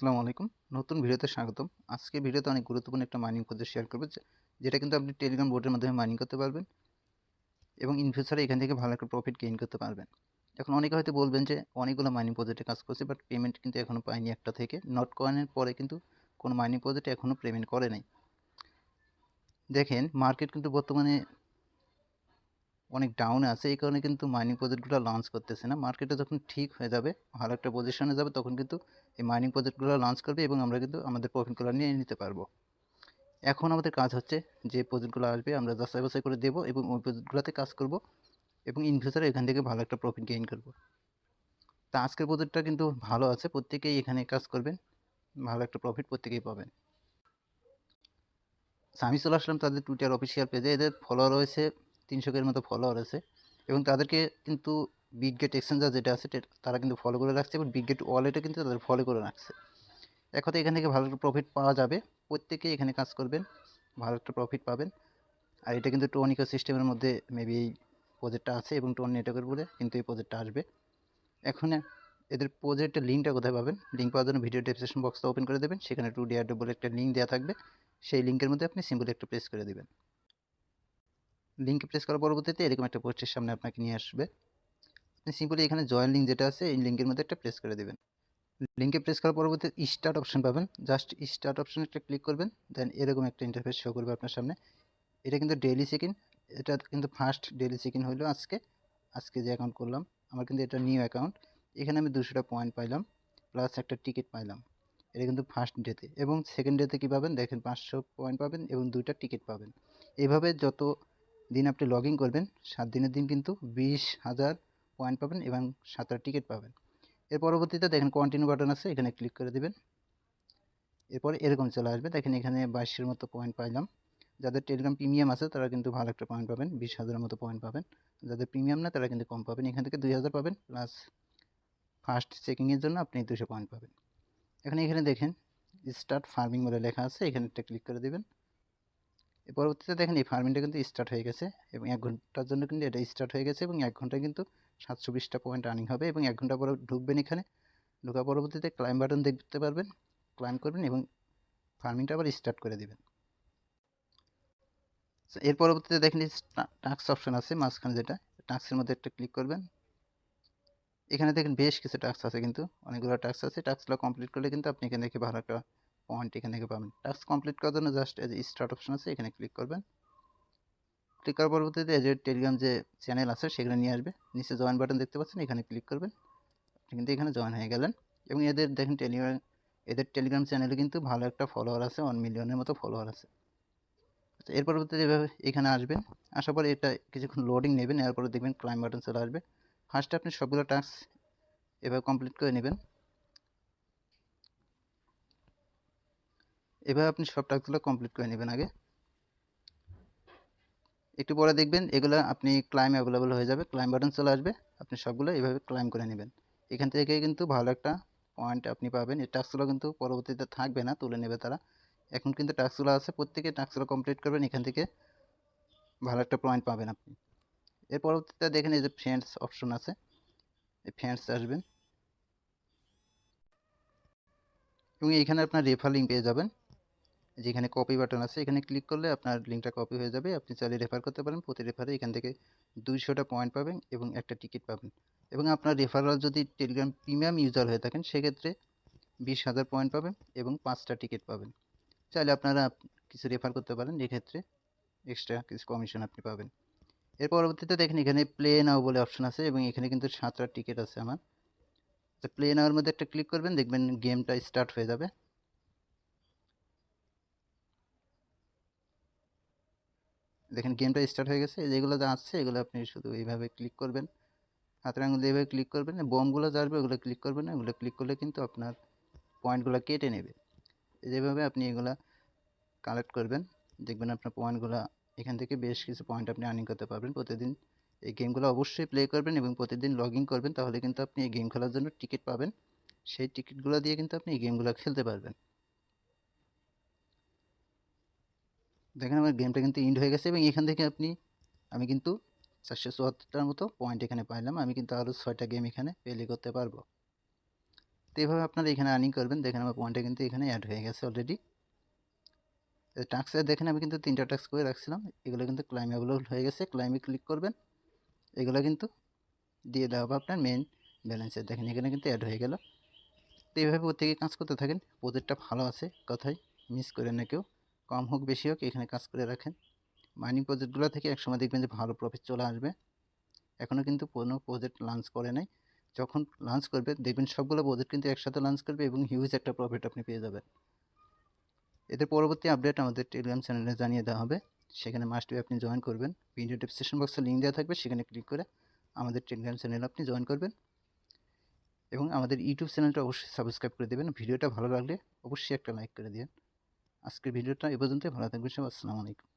আসসালামু আলাইকুম। নতুন ভিডিওতে স্বাগতম। আজকে ভিডিওতে অনেক গুরুত্বপূর্ণ একটা মাইনিং প্রজেক্ট শেয়ার করব যেটা কিন্তু আপনি টেলিগ্রাম বোর্ডের মাধ্যমে মাইনিং করতে পারবেন এবং ইন ফিউচারে এখান থেকে ভালো একটা প্রফিট গেইন করতে পারবেন। এখন অনেকে হয়তো বলবেন যে, অনেকগুলো মাইনিং প্রজেক্টে কাজ করছে বাট পেমেন্ট কিন্তু এখনও পায়নি একটা থেকে। নট কয়েনের পরে কিন্তু কোনো মাইনিং প্রজেক্টে এখনও পেমেন্ট করে নাই। দেখেন মার্কেট কিন্তু বর্তমানে অনেক ডাউনে আছে, এই কারণে কিন্তু মাইনিং প্রজেক্টগুলো লঞ্চ করতেছে না। মার্কেটে যখন ঠিক হয়ে যাবে, ভালো একটা পজিশনে যাবে, তখন কিন্তু এই মাইনিং প্রজেক্টগুলো লঞ্চ করবে এবং আমরা কিন্তু আমাদের প্রফিটগুলো নিয়ে নিতে পারব। এখন আমাদের কাজ হচ্ছে যে প্রজেক্টগুলো আসবে, আমরা যাচাই বাছাই করে দেবো এবং ওই প্রজেক্টগুলোতে কাজ করব এবং ইন ফিউচারে এখান থেকে ভালো একটা প্রফিট গেইন করব। তা আজকের প্রজেক্টটা কিন্তু ভালো আছে, প্রত্যেকেই এখানে কাজ করবেন, ভালো একটা প্রফিট প্রত্যেকেই পাবেন। আমি চলে আসলাম তাদের টুইটার অফিসিয়াল পেজে এদের ফলোয়ার রয়েছে তিনশো কের মতো ফলোয়ার আছে এবং তাদেরকে কিন্তু বিগ গেট এক্সচেঞ্জার যেটা আছে তারা কিন্তু ফলো করে রাখছে এবং বিগ গেট ওয়ালেটে কিন্তু তাদের ফলো করে রাখছে। এক কথায় এখান থেকে ভালো একটা প্রফিট পাওয়া যাবে, প্রত্যেকেই এখানে কাজ করবেন, ভালো একটা প্রফিট পাবেন। আর এটা কিন্তু টোন ইকো সিস্টেমের মধ্যে মেবি এই প্রজেক্টটা আছে এবং টোন নেটওয়ার্কের বলে কিন্তু এই প্রজেক্টটা আসবে। এখন এদের প্রজেক্টের লিঙ্কটা কোথায় পাবেন? লিঙ্ক পাওয়ার জন্য ভিডিও ডেসক্রিপশন বক্সটা ওপেন করে দেবেন, সেখানে টু ডি বলে একটা লিঙ্ক দেওয়া থাকবে। সেই লিঙ্কের মধ্যে আপনি সিম্পলি একটা প্রেস করে দেবেন। লিঙ্কে প্রেস করার পরবর্তীতে এরকম একটা পোস্টের সামনে আপনাকে নিয়ে আসবে। আপনি সিম্পলি এখানে জয়েন লিঙ্ক যেটা আছে, এই লিঙ্কের মধ্যে একটা প্রেস করে দেবেন। লিঙ্কে প্রেস করার পরবর্তীতে স্টার্ট অপশন পাবেন। জাস্ট স্টার্ট অপশনে একটা ক্লিক করবেন দেন এরকম একটা ইন্টারফেস শো করবে আপনার সামনে। এটা কিন্তু ডেইলি চেকিং এটা কিন্তু ফার্স্ট ডেইলি চেকিং হলো আজকে। আজকে যে অ্যাকাউন্ট করলাম, আমার কিন্তু এটা নিউ অ্যাকাউন্ট এখানে আমি দুশোটা পয়েন্ট পাইলাম প্লাস একটা টিকিট পাইলাম। এটা কিন্তু ফার্স্ট ডেতে এবং সেকেন্ড ডেতে কী পাবেন? দেখেন পাঁচশো পয়েন্ট পাবেন এবং দুইটা টিকিট পাবেন। এইভাবে যত দিন আপনি লগ ইন করবেন, সাত দিনের দিন কিন্তু বিশ হাজার পয়েন্ট পাবেন এবং সাতটা টিকিট পাবেন। এর পরবর্তীতে দেখেন কন্টিনিউ বাটন আছে, এখানে ক্লিক করে দেবেন। এরপর এরকম চলে আসবে। দেখেন এখানে বাইশের মতো পয়েন্ট পাইলাম। যাদের টেলিগ্রাম প্রিমিয়াম আছে, তারা কিন্তু ভালো একটা পয়েন্ট পাবেন, বিশ হাজারের মতো পয়েন্ট পাবেন। যাদের প্রিমিয়াম না, তারা কিন্তু কম পাবেন। এখান থেকে দুই হাজার পাবেন প্লাস ফার্স্ট চেকিংয়ের জন্য আপনি দুশো পয়েন্ট পাবেন। এখন এখানে দেখেন স্টার্ট ফার্মিং বলে লেখা আছে, এখানে একটা ক্লিক করে দেবেন। পরবর্তীতে দেখেন এই ফার্মিংটা কিন্তু স্টার্ট হয়ে গেছে এবং এক ঘণ্টার জন্য কিন্তু এটা স্টার্ট হয়ে গেছে এবং এক ঘন্টায় কিন্তু সাতশো বিশটা পয়েন্ট রানিং হবে এবং এক ঘণ্টা পরে ঢুকবেন এখানে। ঢোকার পরবর্তীতে ক্লাইম বাটন দেখতে পারবেন ক্লাইম করবেন এবং ফার্মিংটা আবার স্টার্ট করে দেবেন। এর পরবর্তীতে দেখেন টাক্স অপশন আছে মাঝখানে যেটা টাক্সের মধ্যে একটা ক্লিক করবেন। এখানে দেখেন বেশ কিছু টাস্ক আছে কিন্তু, অনেকগুলো টাস্ক আছে। টাস্কগুলো কমপ্লিট করলে কিন্তু আপনি এখান থেকে ভালো একটা পয়েন্ট এখান থেকে পাবেন। টাস্ক কমপ্লিট করার জন্য জাস্ট এই যে স্টার্ট অপশন আছে, এখানে ক্লিক করবেন। ক্লিক করার পরবর্তীতে এই যে টেলিগ্রাম যে চ্যানেল আছে সেখানে নিয়ে আসবে। নিচে জয়েন বাটন দেখতে পাচ্ছেন, এখানে ক্লিক করবেন। কিন্তু এখানে জয়েন হয়ে গেলেন। এবং এদের দেখেন টেলিগ্রাম এদের টেলিগ্রাম চ্যানেলে কিন্তু ভালো একটা ফলোয়ার আছে ওয়ান মিলিয়নের মতো ফলোয়ার আছে। আচ্ছা এর পরবর্তীতে এভাবে এখানে আসবেন। আসার পরে এটা কিছুক্ষণ লোডিং নেবেন এরপরে দেখবেন ক্লাইম বাটন চলে আসবে। ফার্স্টে আপনি সবগুলো টাস্ক এভাবে কমপ্লিট করে নেবেন। এভাবে আপনি সব টাস্কগুলো কমপ্লিট করে নেবেন আগে। একটু পরে দেখবেন এগুলো আপনি ক্লাইম অ্যাভেলেবল হয়ে যাবে। ক্লাইম বাটন চলে আসবে। আপনি সবগুলো এভাবে ক্লাইম করে নেবেন। এখান থেকে কিন্তু ভালো একটা পয়েন্ট আপনি পাবেন। এই টাস্কগুলো কিন্তু পরবর্তীতে থাকবে না, তুলে নেবে তারা। এখন কিন্তু টাস্কগুলো আছে, প্রত্যেকে টাস্কগুলো কমপ্লিট করবেন, এখান থেকে ভালো একটা পয়েন্ট পাবেন আপনি। এর পরবর্তীতে দেখেন এই যে ফ্রেন্ডস অপশন আছে। এই ফ্রেন্ডস আসবেন। এবং এইখানে আপনার রেফার লিঙ্ক পেয়ে যাবেন। যেখানে কপি বাটন আছে, এখানে ক্লিক করলে আপনার লিঙ্কটা কপি হয়ে যাবে। আপনি চাইলে রেফার করতে পারেন, প্রতি রেফারে এখান থেকে দুইশোটা পয়েন্ট পাবেন এবং একটা টিকিট পাবেন। এবং আপনার রেফারাল যদি টেলিগ্রাম প্রিমিয়াম ইউজার হয়ে থাকেন, সেক্ষেত্রে বিশ হাজার পয়েন্ট পাবেন এবং পাঁচটা টিকিট পাবেন। চাইলে আপনারা কিছু রেফার করতে পারেন, এক্ষেত্রে এক্সট্রা কিছু কমিশন আপনি পাবেন। এর পরবর্তীতে দেখেন এখানে প্লে নাও বলে অপশন আছে এবং এখানে কিন্তু সাতটা টিকিট আছে আমার। তো প্লে নাওয়ের মধ্যে একটা ক্লিক করবেন, দেখবেন গেমটা স্টার্ট হয়ে যাবে। দেখেন গেমটা স্টার্ট হয়ে গেছে যেগুলো যা আসছে, এগুলো আপনি শুধু এইভাবে ক্লিক করবেন। হাতের আঙুল এইভাবে ক্লিক করবেন বোমগুলো যা আসবে ওগুলো ক্লিক করবেন না, ওগুলো ক্লিক করলে কিন্তু আপনার পয়েন্টগুলো কেটে নেবে। যেভাবে আপনি এগুলা কালেক্ট করবেন, দেখবেন আপনার পয়েন্টগুলো এখান থেকে বেশ কিছু পয়েন্ট আপনি আর্নিং করতে পারবেন। প্রতিদিন এই গেমগুলো অবশ্যই প্লে করবেন এবং প্রতিদিন লগ ইন করবেন, তাহলে কিন্তু আপনি এই গেম খেলার জন্য টিকিট পাবেন। সেই টিকিটগুলো দিয়ে কিন্তু আপনি এই গেমগুলো খেলতে পারবেন। দেখেন আমার গেমটা কিন্তু ইন্ড হয়ে গেছে এবং এখান থেকে আপনি, আমি কিন্তু চারশো চুয়াত্তরটার মতো পয়েন্ট এখানে পাইলাম। আমি কিন্তু আরও ছয়টা গেম এখানে প্লে করতে পারব। তো এইভাবে আপনারা এখানে আর্নিং করবেন। দেখেন আমার পয়েন্টটা কিন্তু এখানে অ্যাড হয়ে গেছে অলরেডি টাক্সে দেখেন, আমি কিন্তু তিনটা টাক্স করে রাখছিলাম। এগুলো কিন্তু ক্লাইমেবল হয়ে গেছে। ক্লাইমে ক্লিক করবেন। এগুলো কিন্তু দিয়ে দেওয়া হবে আপনার মেন ব্যালেন্সে দেখেন এখানে কিন্তু অ্যাড হয়ে গেল। তো এইভাবে প্রত্যেকে কাজ করতে থাকেন। প্রজেক্টটা ভালো আছে, কথাই। মিস করে না কেউ। কম হোক, বেশি হোক, এখানে কাজ করে রাখেন মাইনিং প্রজেক্টগুলো থেকে একসময় দেখবেন যে ভালো প্রফিট চলে আসবে। এখনও কিন্তু কোনো প্রজেক্ট লঞ্চ করে নাই। যখন লঞ্চ করবে, দেখবেন সবগুলো প্রজেক্ট কিন্তু একসাথে লঞ্চ করবে এবং হিউজ একটা প্রফিট আপনি পেয়ে যাবেন। এদের পরবর্তী আপডেট আমাদের টেলিগ্রাম চ্যানেলে জানিয়ে দেওয়া হবে। সেখানে মাস্ট আপনি জয়েন করবেন। ভিডিও ডিসক্রিপশন বক্সে লিঙ্ক দেওয়া থাকবে, সেখানে ক্লিক করে আমাদের টেলিগ্রাম চ্যানেলে আপনি জয়েন করবেন। এবং আমাদের ইউটিউব চ্যানেলটা অবশ্যই সাবস্ক্রাইব করে দেবেন। ভিডিওটা ভালো লাগলে অবশ্যই একটা লাইক করে দিন আজকের ভিডিওটা এ পর্যন্তই ভালো থাকবেন সব আসসালামু আলাইকুম।